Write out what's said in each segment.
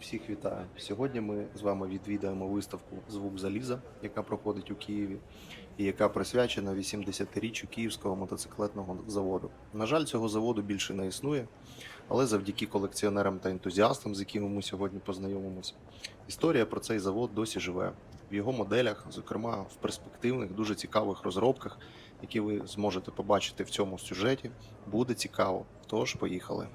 всіх вітаю. Сьогодні ми з вами відвідаємо виставку Звук заліза, яка проходить у Києві, і яка присвячена 80-річчю Київського мотоциклетного заводу. На жаль, цього заводу більше не існує, але завдяки колекціонерам та ентузіастам, з якими ми сьогодні познайомимося, історія про цей завод досі живе. В його моделях, зокрема в перспективних, дуже цікавих розробках, які ви зможете побачити в цьому сюжеті, буде цікаво. Тож, поїхали.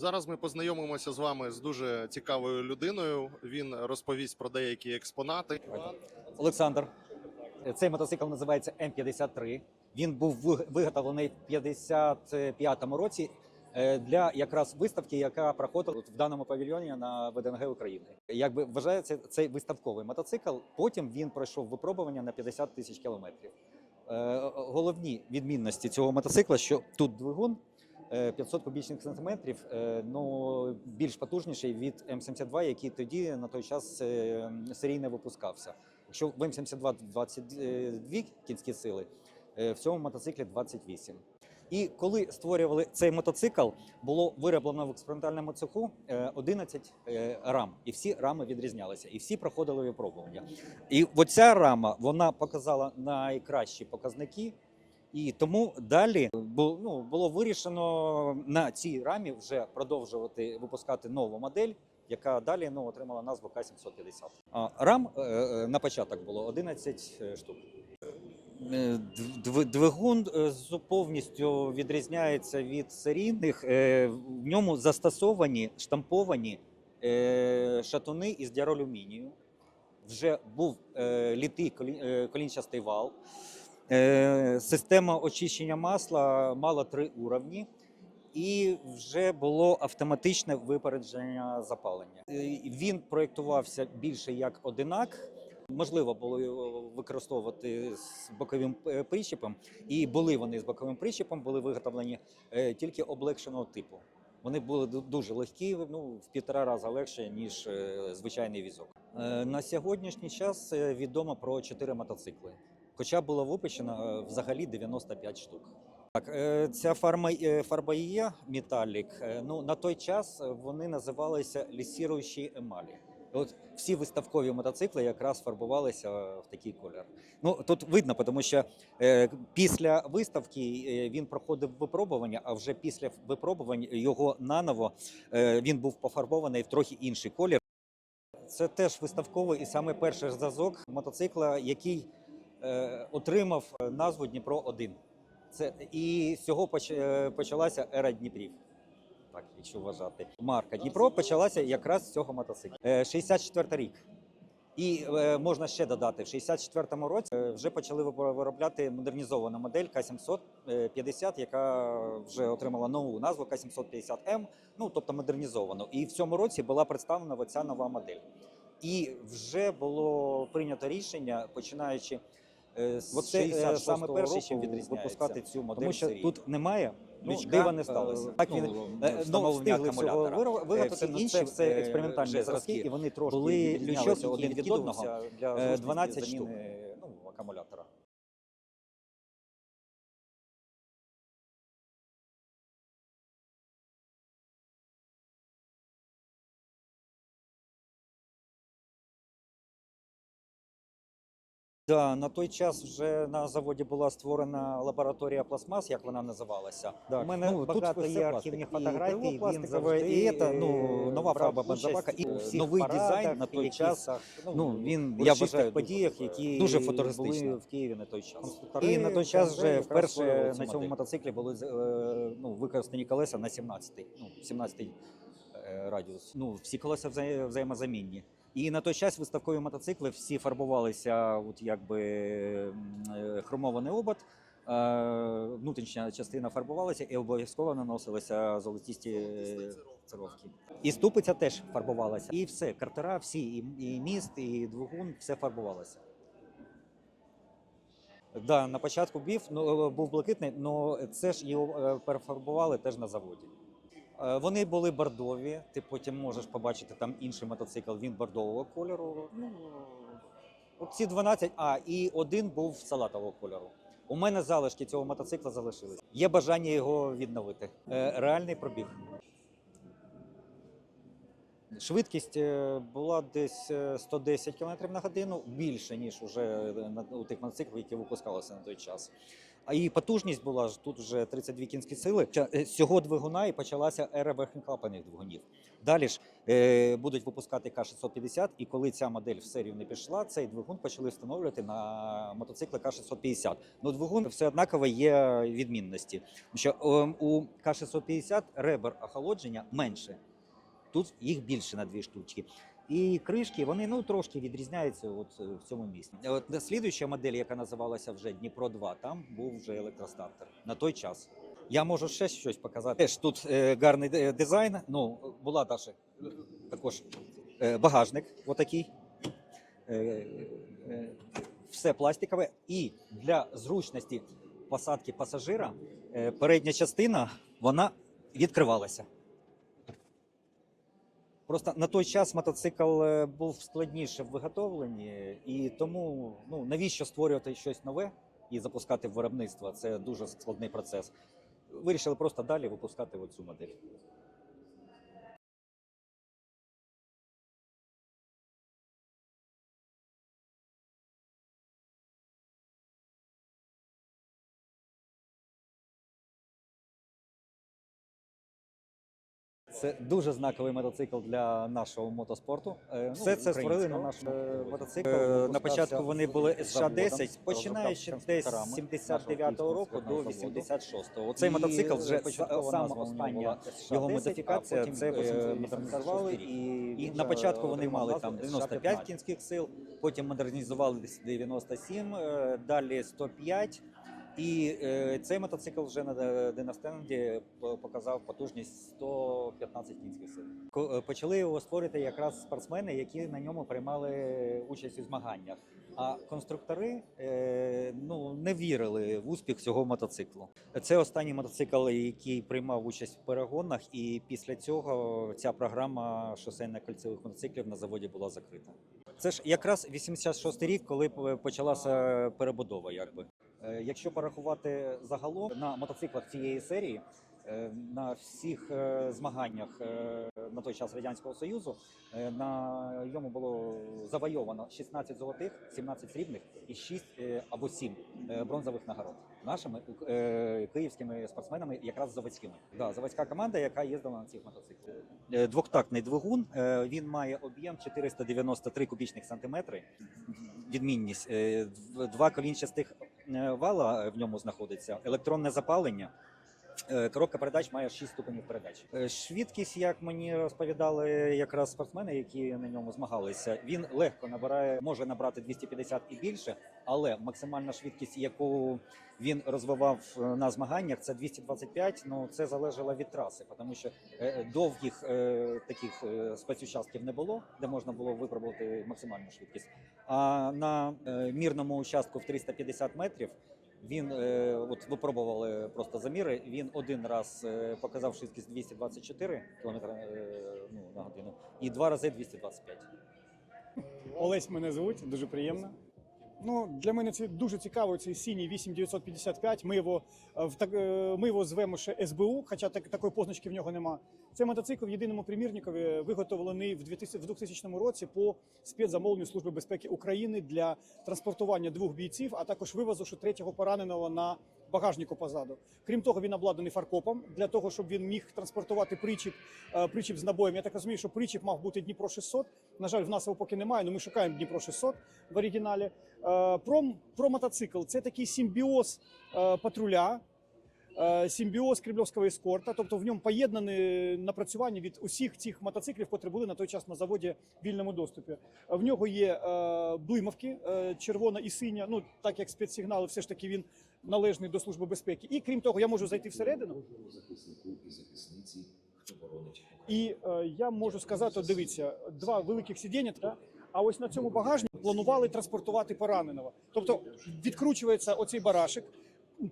Зараз ми познайомимося з вами з дуже цікавою людиною. Він розповість про деякі експонати. Олександр. Цей мотоцикл називається М53. Він був виготовлений в 55-му році е, для якраз виставки, яка проходила в даному павільйоні на ВДНГ України. Якби вважається цей виставковий мотоцикл. Потім він пройшов випробування на 50 тисяч кілометрів. Е, Головні відмінності цього мотоцикла, що тут двигун 500 кубічних сантиметрів, е, ну більш потужніший від М72, який тоді на той час е, серійно випускався. Якщо в М72 22 кінські сили, е, в цьому мотоциклі 28. І коли створювали цей мотоцикл, було вироблено в експериментальному цеху е, 11 е, рам, і всі рами відрізнялися, і всі проходили випробування. І оця рама вона показала найкращі показники. І тому далі ну, було вирішено на цій рамі вже продовжувати випускати нову модель, яка далі ну, отримала назву К-750. А рам е, е, на початок було 11 е, штук. Дв- дв- Двигун повністю відрізняється від серійних. В ньому застосовані штамповані шатуни із діаралюмінію. Вже був літий колі- колінчастий вал. Е, Система очищення масла мала три уровні, і вже було автоматичне випередження запалення. Е, Він проєктувався більше як одинак. Можливо було його використовувати з боковим е, причепом, і були вони з боковим причепом, були виготовлені тільки облегшеного типу. Вони були дуже легкі, ну в півтора рази легше ніж звичайний візок. На сьогоднішній час відомо про чотири мотоцикли. Хоча було випущено е, взагалі 95 штук. Так, е, ця фарма е, фарба є металік. Ну на той час вони називалися лісіруючі емалі. От всі виставкові мотоцикли якраз фарбувалися в такий колір. Ну тут видно, тому що е, після виставки він проходив випробування, а вже після випробувань його наново е, він був пофарбований в трохи інший колір. Це теж виставковий і саме перший зразок мотоцикла, який отримав е, назву Дніпро 1 Це і з цього е, почалася ера Дніпрів. Так, якщо вважати, марка Дніпро почалася якраз з цього мотоцикла. Е, 64 рік. І е, можна ще додати, в 64-му році е, вже почали виробляти модернізовану модель К750, яка вже отримала нову назву К750М, ну тобто модернізовану. І в цьому році була представлена оця нова модель. І вже було прийнято рішення, починаючи е, Оце, е, 66 саме перше, чим відрізняється. випускати цю модель. Тому що серійно. тут немає Ну, дива не е, сталося. Так Ну, він е, ну, встигли всього виготовити, ну, інші все е, експериментальні зразки, і вони трошки були лючок, один від одного для е, 12 штук. ну, акумулятора. Да, на той час вже на заводі була створена лабораторія пластмас, як вона називалася. Так. У мене Ну, багато є пластик. архівних І Він завжди і це, ну, е, нова фарба бензобака, і всіх новий парадах, дизайн на той час. Ну він я вважаю подіях, які дуже були в Києві на той час. І на той час вже вперше на цьому мотоциклі були е, ну, використані колеса на 17 ну 17 е, радіус. Ну всі колеса вза- взаємозамінні. І на той час виставкові мотоцикли всі фарбувалися, от якби е, хромований обод, е, внутрішня частина фарбувалася і обов'язково наносилися золотісті е, цировки. І ступиця теж фарбувалася. І все, картера, всі, і, міст, і двигун, все фарбувалося. Да, на початку був, ну, був блакитний, але це ж його перефарбували теж на заводі. Е, Вони були бордові. Ти потім можеш побачити там інший мотоцикл, він бордового кольору. Ну, ці 12, а і один був салатового кольору. У мене залишки цього мотоцикла залишились. Є бажання його відновити. Е, Реальний пробіг. Швидкість е, була десь е, 110 км на годину, більше, ніж уже у тих мотоциклів, які випускалися на той час. А і потужність була ж тут вже 32 кінські сили. Е, цього двигуна і почалася ера верхньоклапаних двигунів. Далі ж е, будуть випускати К-650, і коли ця модель в серію не пішла, цей двигун почали встановлювати на мотоцикли К-650. Ну, двигун все однаково є відмінності. Що ем, у К-650 ребер охолодження менше. Тут їх більше на дві штучки. І кришки вони ну трошки відрізняються от е, в цьому місці. От слідуюча модель, яка називалася вже Дніпро 2, там був вже електростартер на той час. Я можу ще щось показати. Теж тут е, гарний де- дизайн. Ну була Даша також е, багажник, отакий. Е, е, все пластикове. І для зручності посадки пасажира е, передня частина вона відкривалася. Просто на той час мотоцикл е, був складніше в виготовленні, і тому ну навіщо створювати щось нове і запускати в виробництво? Це дуже складний процес. Вирішили просто далі випускати оцю модель. Це дуже знаковий мотоцикл для нашого мотоспорту. Е, Все це створили на наш е, мотоцикл. Е, На початку вони були СШ-10, починаючи десь з 79-го року до 86-го. Оцей мотоцикл вже саме остання його модифікація. Це модернізували і, на початку вони мали там 95 кінських сил, потім модернізували десь 97, е, далі 105. І е, цей мотоцикл вже на е, Денастенді показав потужність 115 кінських сил. Е, Почали його створити якраз спортсмени, які на ньому приймали участь у змаганнях. А конструктори е, ну, не вірили в успіх цього мотоциклу. Це останній мотоцикл, який приймав участь в перегонах, і після цього ця програма шосейних кольцевих мотоциклів на заводі була закрита. Це ж якраз 86-й рік, коли почалася перебудова, якби. Е, Якщо порахувати загалом на мотоциклах цієї серії, е, на всіх е, змаганнях на той час радянського союзу на йому було завойовано 16 золотих, 17 срібних і 6 е, або 7 е, бронзових нагород нашими київськими спортсменами, якраз заводськими. Да, заводська команда, яка їздила на цих мотоциклах. Двохтактний двигун. Він має об'єм 493 кубічних сантиметри. Відмінність два колінчастих вала в ньому знаходиться, електронне запалення. Е, Коробка передач має 6 ступенів передач. Е, Швидкість, як мені розповідали якраз спортсмени, які на ньому змагалися, він легко набирає, може набрати 250 і більше, але максимальна швидкість, яку він розвивав е, на змаганнях, це 225. Ну це залежало від траси, тому що довгих таких спецучастків не було, де можна було випробувати максимальну швидкість. А на мірному участку в 350 метрів він е, от випробували просто заміри. Він один раз е, показав швидкість 224 км ну, на годину і два рази 225. Олесь мене звуть, дуже приємно. Ну, для мене це дуже цікаво. Цей синій 8955. Ми його е, е, ми його звемо ще СБУ, хоча так, такої позначки в нього нема. Це мотоцикл в єдиному примірникові виготовлений в 2000, році по спецзамовленню Служби безпеки України для транспортування двох бійців, а також вивозу ще третього пораненого на багажнику позаду. Крім того, він обладнаний фаркопом для того, щоб він міг транспортувати причіп, е, причіп з набоєм. Я так розумію, що причіп мав бути Дніпро 600. На жаль, в нас його поки немає, але ми шукаємо Дніпро 600 в оригіналі. Е, Про, про мотоцикл це такий симбіоз е, патруля. Е, симбіоз кремльовського ескорта, тобто в ньому поєднані напрацювання від усіх цих мотоциклів, котрі були на той час на заводі в вільному доступі. В нього є е, блимавки, е, червона і синя. Ну так як спецсигнали, все ж таки він належний до служби безпеки. І крім того, я можу зайти всередину. і я можу сказати: дивіться, два великих сидіння. Та? А ось на цьому багажнику планували транспортувати пораненого. Тобто відкручується оцей барашек,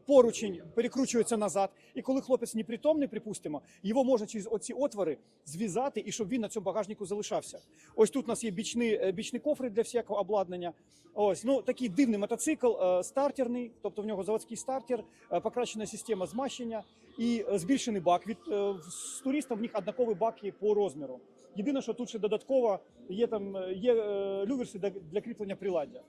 поручень перекручується назад. І коли хлопець непритомний, припустимо, його можна через оці отвори зв'язати і щоб він на цьому багажнику залишався. Ось тут у нас є бічні, е, бічні кофри для всякого обладнання. Ось ну такий дивний мотоцикл, е, стартерний, тобто в нього заводський стартер, е, покращена система змащення і збільшений бак. Від з туристів в них однакові баки по розміру. Єдине, що тут ще додатково є там є люверси для кріплення приладдя.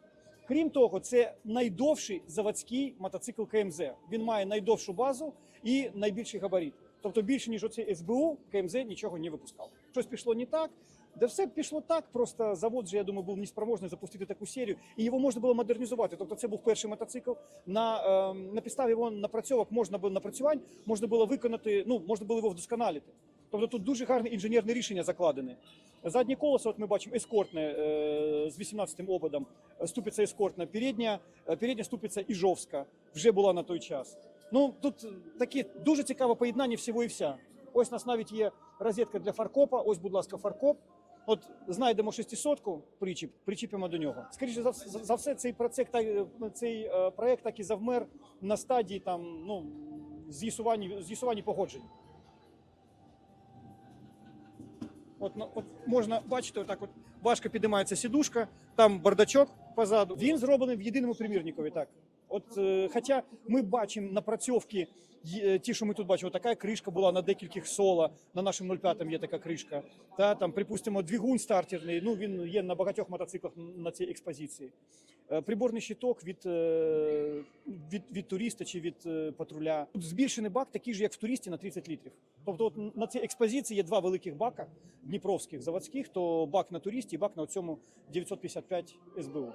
Крім того, це найдовший заводський мотоцикл КМЗ. Він має найдовшу базу і найбільший габарит. Тобто більше ніж оцей СБУ, КМЗ нічого не випускав. Щось пішло не так. Да все пішло так. Просто завод же, я думаю, був неспроможний запустити таку серію, і його можна було модернізувати. Тобто, це був перший мотоцикл. На, е, на підставі його напрацьовок можна було напрацювань, можна було виконати, ну можна було його вдосконалити. Тобто тут дуже гарне інженерне рішення закладене. Заднє колесо, от ми бачимо, ескортне е, з 18-м ободом, е, ступиця ескортна, передня, е, передня ступиця Іжовська вже була на той час. Ну тут таке дуже цікаве поєднання всього і вся. Ось у нас навіть є розетка для фаркопа. Ось, будь ласка, фаркоп. От знайдемо 600-ку причіп, причіпимо до нього. Скоріше за, за все, цей проект, цей е, проект так і завмер на стадії там ну з'ясування з'ясування погоджень. От, от можна бачити, отак от важко підіймається сідушка, там бардачок позаду. Він зроблений в єдиному примірникові. Так, от е, хоча ми бачимо напрацьовки, є- ті, що ми тут бачимо, така кришка була на декількох соло. На нашому 05 є така кришка. Та там, припустимо, двигун стартерний. Ну він є на багатьох мотоциклах на цій експозиції. Е, Приборний щиток від, е, від, від туриста чи від е, патруля. Тут збільшений бак, такий ж, як в туристі, на 30 літрів. Тобто, от на цій експозиції є два великих бака дніпровських заводських, то бак на туристі і бак на цьому 955 СБУ.